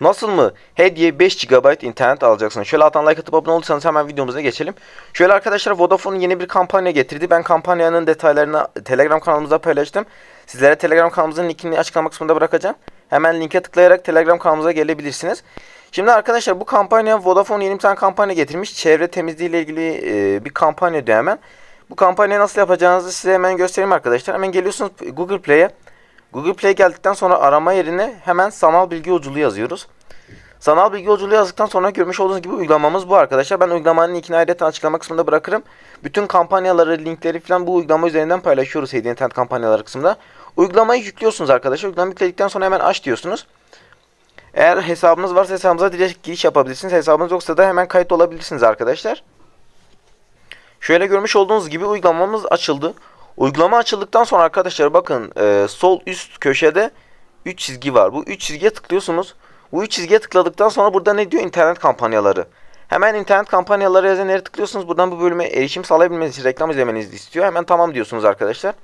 Nasıl mı? Hediye 5 GB internet alacaksın. Şöyle alttan like atıp abone olursanız hemen videomuza geçelim. Şöyle arkadaşlar Vodafone yeni bir kampanya getirdi. Ben kampanyanın detaylarını Telegram kanalımıza paylaştım. Sizlere Telegram kanalımızın linkini açıklama kısmında bırakacağım. Hemen linke tıklayarak Telegram kanalımıza gelebilirsiniz. Şimdi arkadaşlar bu kampanya Vodafone yeni bir tane kampanya getirmiş. Çevre temizliği ile ilgili e, bir kampanya diyor hemen. Bu kampanyayı nasıl yapacağınızı size hemen göstereyim arkadaşlar. Hemen geliyorsunuz Google Play'e. Google Play geldikten sonra arama yerine hemen sanal bilgi yolculuğu yazıyoruz. Sanal bilgi yolculuğu yazdıktan sonra görmüş olduğunuz gibi uygulamamız bu arkadaşlar. Ben uygulamanın linkini ayrıca açıklama kısmında bırakırım. Bütün kampanyaları, linkleri falan bu uygulama üzerinden paylaşıyoruz hediye internet kampanyaları kısmında. Uygulamayı yüklüyorsunuz arkadaşlar. Uygulamayı yükledikten sonra hemen aç diyorsunuz. Eğer hesabınız varsa hesabınıza direkt giriş yapabilirsiniz. Hesabınız yoksa da hemen kayıt olabilirsiniz arkadaşlar. Şöyle görmüş olduğunuz gibi uygulamamız açıldı. Uygulama açıldıktan sonra arkadaşlar bakın e, sol üst köşede 3 çizgi var. Bu 3 çizgiye tıklıyorsunuz. Bu 3 çizgiye tıkladıktan sonra burada ne diyor? İnternet kampanyaları. Hemen internet kampanyaları yazan yere tıklıyorsunuz. Buradan bu bölüme erişim sağlayabilmeniz için reklam izlemenizi istiyor. Hemen tamam diyorsunuz arkadaşlar.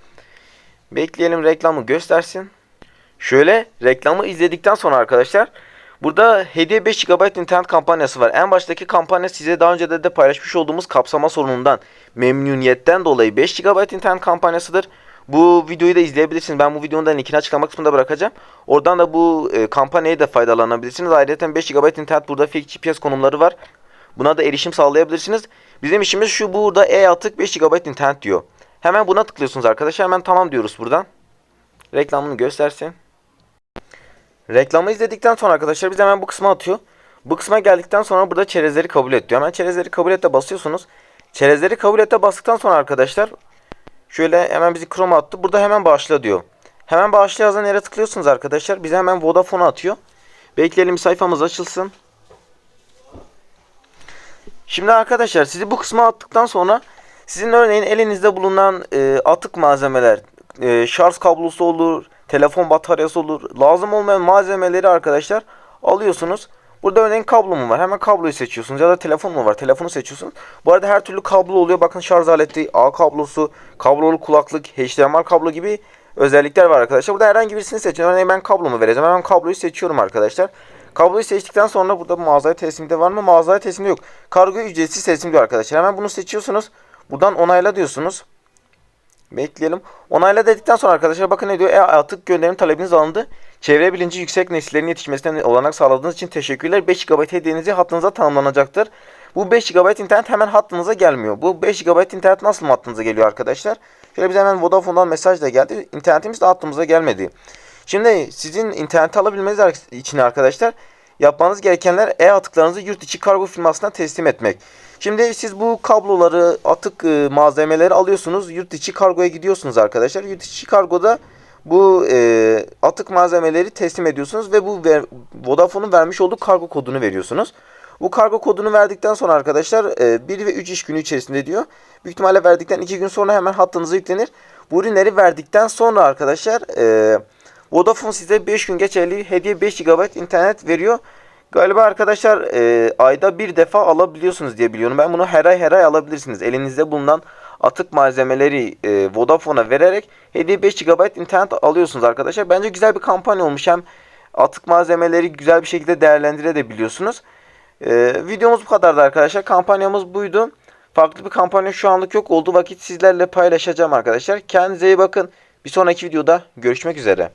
Bekleyelim reklamı göstersin. Şöyle reklamı izledikten sonra arkadaşlar burada hediye 5 GB internet kampanyası var. En baştaki kampanya size daha önce de, de paylaşmış olduğumuz kapsama sorunundan memnuniyetten dolayı 5 GB internet kampanyasıdır. Bu videoyu da izleyebilirsiniz. Ben bu videonun da linkini açıklama kısmında bırakacağım. Oradan da bu e, kampanyayı da faydalanabilirsiniz. Ayrıca 5 GB internet burada fake GPS konumları var. Buna da erişim sağlayabilirsiniz. Bizim işimiz şu burada e-atık 5 GB internet diyor. Hemen buna tıklıyorsunuz arkadaşlar. Hemen tamam diyoruz buradan. Reklamını göstersin. Reklamı izledikten sonra arkadaşlar biz hemen bu kısma atıyor. Bu kısma geldikten sonra burada çerezleri kabul et diyor. Hemen çerezleri kabul ete basıyorsunuz. Çerezleri kabul ete bastıktan sonra arkadaşlar şöyle hemen bizi Chrome attı. Burada hemen başla diyor. Hemen başla yazan yere tıklıyorsunuz arkadaşlar. Bize hemen Vodafone atıyor. Bekleyelim sayfamız açılsın. Şimdi arkadaşlar sizi bu kısma attıktan sonra sizin örneğin elinizde bulunan e, atık malzemeler, e, şarj kablosu olur, telefon bataryası olur, lazım olmayan malzemeleri arkadaşlar alıyorsunuz. Burada örneğin kablo mu var? Hemen kabloyu seçiyorsunuz ya da telefon mu var? Telefonu seçiyorsunuz. Bu arada her türlü kablo oluyor. Bakın şarj aleti, A kablosu, kablolu kulaklık, HDMI kablo gibi özellikler var arkadaşlar. Burada herhangi birisini seçin. Örneğin ben kablomu vereceğim. Hemen kabloyu seçiyorum arkadaşlar. Kabloyu seçtikten sonra burada mağazaya teslimde var mı? Mağazaya teslimde yok. Kargo ücretsiz teslim diyor arkadaşlar. Hemen bunu seçiyorsunuz. Buradan onayla diyorsunuz. Bekleyelim. Onayla dedikten sonra arkadaşlar bakın ne diyor? E atık gönderim talebiniz alındı. Çevre bilinci yüksek nesillerin yetişmesine olanak sağladığınız için teşekkürler. 5 GB hediyenizi hattınıza tamamlanacaktır. Bu 5 GB internet hemen hattınıza gelmiyor. Bu 5 GB internet nasıl hattınıza geliyor arkadaşlar? Şöyle bize hemen Vodafone'dan mesaj da geldi. İnternetimiz de hattımıza gelmedi. Şimdi sizin interneti alabilmeniz için arkadaşlar yapmanız gerekenler e-atıklarınızı yurt içi kargo firmasına teslim etmek. Şimdi siz bu kabloları, atık e, malzemeleri alıyorsunuz. Yurt içi kargoya gidiyorsunuz arkadaşlar. Yurt içi kargoda bu e, atık malzemeleri teslim ediyorsunuz ve bu ver, Vodafone'un vermiş olduğu kargo kodunu veriyorsunuz. Bu kargo kodunu verdikten sonra arkadaşlar e, 1 ve 3 iş günü içerisinde diyor. Büyük ihtimalle verdikten 2 gün sonra hemen hattınıza yüklenir. Bu ürünleri verdikten sonra arkadaşlar e, Vodafone size 5 gün geçerli hediye 5 GB internet veriyor. Galiba arkadaşlar e, ayda bir defa alabiliyorsunuz diye biliyorum. Ben bunu her ay her ay alabilirsiniz. Elinizde bulunan atık malzemeleri e, Vodafone'a vererek hediye 5 GB internet alıyorsunuz arkadaşlar. Bence güzel bir kampanya olmuş. Hem atık malzemeleri güzel bir şekilde değerlendirebiliyorsunuz. E, videomuz bu kadardı arkadaşlar. Kampanyamız buydu. Farklı bir kampanya şu anlık yok. Olduğu vakit sizlerle paylaşacağım arkadaşlar. Kendinize iyi bakın. Bir sonraki videoda görüşmek üzere.